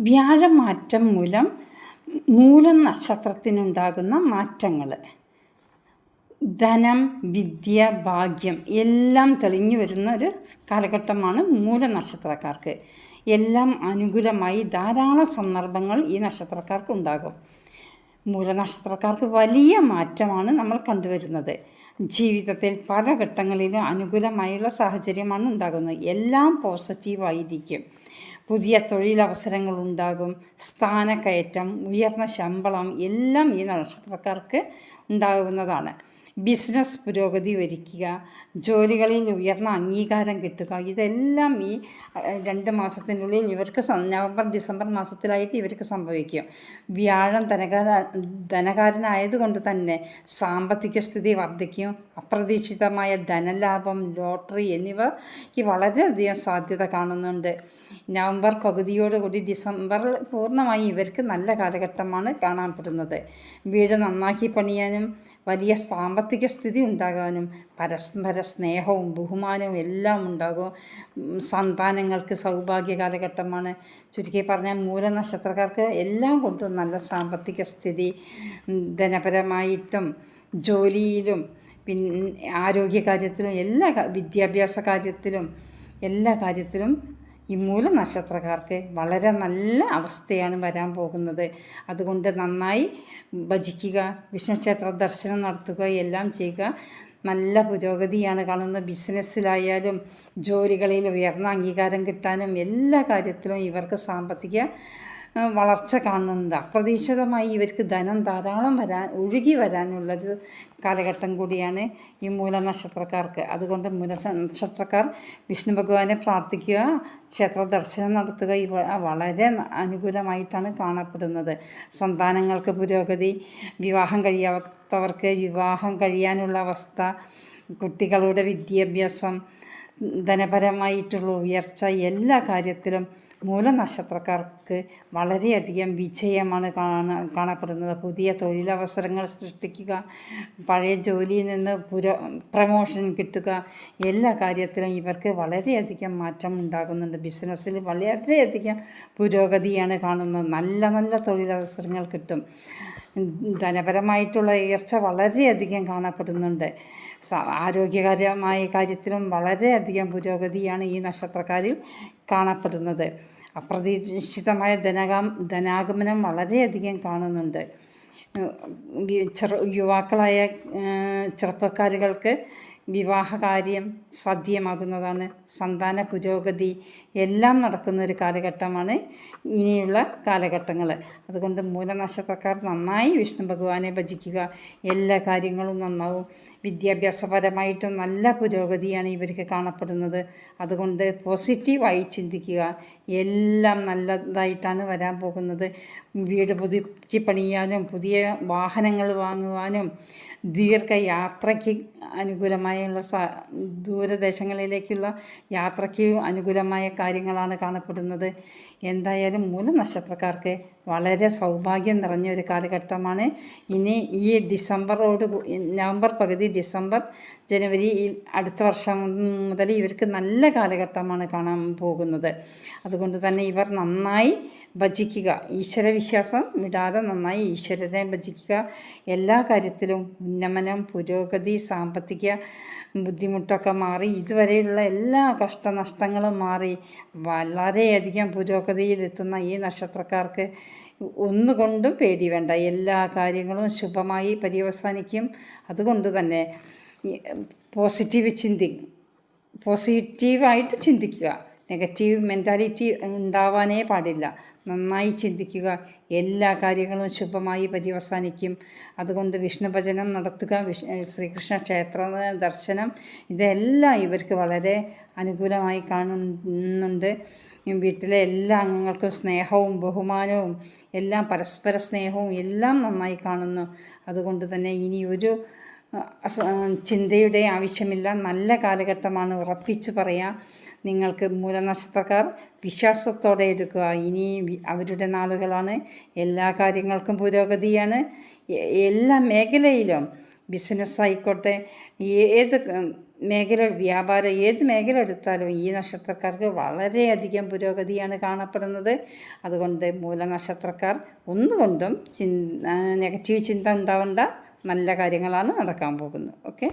വ്യാഴമാറ്റം മൂലം മൂലം നക്ഷത്രത്തിനുണ്ടാകുന്ന മാറ്റങ്ങൾ ധനം വിദ്യ ഭാഗ്യം എല്ലാം തെളിഞ്ഞു വരുന്ന ഒരു കാലഘട്ടമാണ് മൂല നക്ഷത്രക്കാർക്ക്. എല്ലാം അനുകൂലമായി ധാരാളം സന്ദർഭങ്ങൾ ഈ നക്ഷത്രക്കാർക്ക് ഉണ്ടാകും. മൂലനക്ഷത്രക്കാർക്ക് വലിയ മാറ്റമാണ് നമ്മൾ കണ്ടുവരുന്നത്. ജീവിതത്തിൽ പല ഘട്ടങ്ങളിലും അനുകൂലമായുള്ള സാഹചര്യമാണ് ഉണ്ടാകുന്നത്. എല്ലാം പോസിറ്റീവായിരിക്കും. പുതിയ തൊഴിലവസരങ്ങൾ ഉണ്ടാകും സ്ഥാനക്കയറ്റം ഉയർന്ന ശമ്പളം എല്ലാം ഈ നക്ഷത്രക്കാർക്ക് ഉണ്ടാകുന്നതാണ്. ബിസിനസ് പുരോഗതി വരിക്കുക ജോലികളിൽ ഉയർന്ന അംഗീകാരം കിട്ടുക ഇതെല്ലാം ഈ രണ്ട് മാസത്തിനുള്ളിൽ ഇവർക്ക് നവംബർ ഡിസംബർ മാസത്തിലായിട്ട് ഇവർക്ക് സംഭവിക്കും. വ്യാഴം ധനകാര ധനകാരനായതുകൊണ്ട് തന്നെ സാമ്പത്തിക സ്ഥിതി വർദ്ധിക്കും. അപ്രതീക്ഷിതമായ ധനലാഭം ലോട്ടറി എന്നിവയ്ക്ക് വളരെയധികം സാധ്യത കാണുന്നുണ്ട്. നവംബർ പകുതിയോടുകൂടി ഡിസംബർ പൂർണമായി ഇവർക്ക് നല്ല കാലഘട്ടമാണ് കാണാൻ പറ്റുന്നത്. വീട് നന്നാക്കി പണിയാനും വലിയ സാമ്പത്തിക സ്ഥിതി ഉണ്ടാകാനും പരസ്പര സ്നേഹവും ബഹുമാനവും എല്ലാം ഉണ്ടാകും. സന്താനങ്ങൾക്ക് സൗഭാഗ്യ കാലഘട്ടമാണ്. ചുരുക്കി പറഞ്ഞാൽ മൂലനക്ഷത്രക്കാർക്ക് എല്ലാം കൊണ്ടും നല്ല സാമ്പത്തിക സ്ഥിതി ധനപരമായിട്ടും ജോലിയിലും പിന്നെ ആരോഗ്യകാര്യത്തിലും എല്ലാ വിദ്യാഭ്യാസ കാര്യത്തിലും എല്ലാ കാര്യത്തിലും ഈ മൂല നക്ഷത്രക്കാർക്ക് വളരെ നല്ല അവസ്ഥയാണ് വരാൻ പോകുന്നത്. അതുകൊണ്ട് നന്നായി ഭജിക്കുക വിഷ്ണു ക്ഷേത്ര ദർശനം നടത്തുക എല്ലാം ചെയ്യുക. നല്ല പുരോഗതിയാണ് കാണുന്നത് ബിസിനസ്സിലായാലും ജോലികളിൽ ഉയർന്ന അംഗീകാരം കിട്ടാനും എല്ലാ കാര്യത്തിലും ഇവർക്ക് സാമ്പത്തിക വളർച്ച കാണുന്നുണ്ട് അപ്രതീക്ഷിതമായി ഇവർക്ക് ധനം ധാരാളം വരാൻ ഒഴുകി വരാനുള്ളൊരു കാലഘട്ടം കൂടിയാണ് ഈ മൂല നക്ഷത്രക്കാർക്ക് അതുകൊണ്ട് മൂല നക്ഷത്രക്കാർ വിഷ്ണു ഭഗവാനെ പ്രാർത്ഥിക്കുക ക്ഷേത്ര ദർശനം നടത്തുക ഇവ വളരെ അനുകൂലമായിട്ടാണ് കാണപ്പെടുന്നത്. സന്താനങ്ങൾക്ക് പുരോഗതി വിവാഹം കഴിയാത്തവർക്ക് വിവാഹം കഴിയാനുള്ള അവസ്ഥ കുട്ടികളുടെ വിദ്യാഭ്യാസം ധനപരമായിട്ടുള്ള ഉയർച്ച എല്ലാ കാര്യത്തിലും മൂലനക്ഷത്രക്കാർക്ക് വളരെയധികം വിജയമാണ് കാണ കാണപ്പെടുന്നത്. പുതിയ തൊഴിലവസരങ്ങൾ സൃഷ്ടിക്കുക പഴയ ജോലിയിൽ നിന്ന് പുര പ്രമോഷൻ കിട്ടുക എല്ലാ കാര്യത്തിലും ഇവർക്ക് വളരെയധികം മാറ്റം ഉണ്ടാകുന്നുണ്ട്. ബിസിനസ്സിൽ വളരെയധികം പുരോഗതിയാണ് കാണുന്നത്. നല്ല നല്ല തൊഴിലവസരങ്ങൾ കിട്ടും. ധനപരമായിട്ടുള്ള ഉയർച്ച വളരെയധികം കാണപ്പെടുന്നുണ്ട്. ആരോഗ്യകരമായ കാര്യത്തിലും വളരെയധികം പുരോഗതിയാണ് ഈ നക്ഷത്രക്കാരിൽ കാണപ്പെടുന്നത്. അപ്രതീക്ഷിതമായ ധനകാം ധനാഗമനം വളരെയധികം കാണുന്നുണ്ട്. ചെറു യുവാക്കളായ ചെറുപ്പക്കാരുകൾക്ക് വിവാഹകാര്യം സാധ്യമാകുന്നതാണ്. സന്താന പുരോഗതി എല്ലാം നടക്കുന്ന ഒരു കാലഘട്ടമാണ് ഇനിയുള്ള കാലഘട്ടങ്ങൾ അതുകൊണ്ട് മൂലനക്ഷത്രക്കാർ നന്നായി വിഷ്ണു ഭഗവാനെ ഭജിക്കുക. എല്ലാ കാര്യങ്ങളും നന്നാവും. വിദ്യാഭ്യാസപരമായിട്ടും നല്ല പുരോഗതിയാണ് ഇവർക്ക് കാണപ്പെടുന്നത്. അതുകൊണ്ട് പോസിറ്റീവായി ചിന്തിക്കുക. എല്ലാം നല്ലതായിട്ടാണ് വരാൻ പോകുന്നത്. വീട് പുതുക്കി പണിയാനും പുതിയ വാഹനങ്ങൾ വാങ്ങുവാനും ദീർഘയാത്രയ്ക്ക് അനുകൂലമായുള്ള സ ദൂരദേശങ്ങളിലേക്കുള്ള യാത്രയ്ക്ക് അനുകൂലമായ കാര്യങ്ങളാണ് കാണപ്പെടുന്നത്. എന്തായാലും മൂലം നക്ഷത്രക്കാർക്ക് വളരെ സൗഭാഗ്യം നിറഞ്ഞ ഒരു കാലഘട്ടമാണ്. ഇനി ഈ ഡിസംബറോട് നവംബർ പകുതി ഡിസംബർ ജനുവരി അടുത്ത വർഷം മുതൽ ഇവർക്ക് നല്ല കാലഘട്ടമാണ് കാണാൻ പോകുന്നത്. അതുകൊണ്ട് തന്നെ ഇവർ നന്നായി ഭജിക്കുക. ഈശ്വരവിശ്വാസം വിടാതെ നന്നായി ഈശ്വരനെ ഭജിക്കുക. എല്ലാ കാര്യത്തിലും ഉന്നമനം പുരോഗതി സാമ്പത്തിക ബുദ്ധിമുട്ടൊക്കെ മാറി. ഇതുവരെയുള്ള എല്ലാ കഷ്ടനഷ്ടങ്ങളും മാറി. വളരെയധികം പുരോഗതിയിലെത്തുന്ന ഈ നക്ഷത്രക്കാർക്ക് ഒന്നുകൊണ്ടും പേടി വേണ്ട. എല്ലാ കാര്യങ്ങളും ശുഭമായി പര്യവസാനിക്കും. അതുകൊണ്ട് തന്നെ പോസിറ്റീവ് ചിന്തി പോസിറ്റീവായിട്ട് ചിന്തിക്കുക. നെഗറ്റീവ് മെന്റാലിറ്റി ഉണ്ടാവാനേ പാടില്ല. നന്നായി ചിന്തിക്കുക. എല്ലാ കാര്യങ്ങളും ശുഭമായി പര്യവസാനിക്കും. അതുകൊണ്ട് വിഷ്ണു ഭജനം നടത്തുക. വിഷ് ശ്രീകൃഷ്ണ ക്ഷേത്ര ദർശനം ഇതെല്ലാം ഇവർക്ക് വളരെ അനുകൂലമായി കാണുന്നുണ്ട്. വീട്ടിലെ എല്ലാ അംഗങ്ങൾക്കും സ്നേഹവും ബഹുമാനവും എല്ലാം പരസ്പര സ്നേഹവും എല്ലാം നന്നായി കാണുന്നു. അതുകൊണ്ട് തന്നെ ഇനി ഒരു ചിന്തയുടെ ആവശ്യമില്ല. നല്ല കാലഘട്ടമാണ് ഉറപ്പിച്ച് പറയാം. നിങ്ങൾക്ക് മൂലനക്ഷത്രക്കാർ വിശ്വാസത്തോടെ എടുക്കുക. ഇനി അവരുടെ നാളുകളാണ്. എല്ലാ കാര്യങ്ങൾക്കും പുരോഗതിയാണ്. എല്ലാ മേഖലയിലും ബിസിനസ് ആയിക്കോട്ടെ ഏത് മേഖല വ്യാപാരം ഏത് മേഖല എടുത്താലും ഈ നക്ഷത്രക്കാർക്ക് വളരെയധികം പുരോഗതിയാണ് കാണപ്പെടുന്നത്. അതുകൊണ്ട് മൂലനക്ഷത്രക്കാർ ഒന്നുകൊണ്ടും ചിന് നെഗറ്റീവ് ചിന്ത ഉണ്ടാവേണ്ട. നല്ല കാര്യങ്ങളാണ് നടക്കാൻ പോകുന്നത്. ഓക്കെ?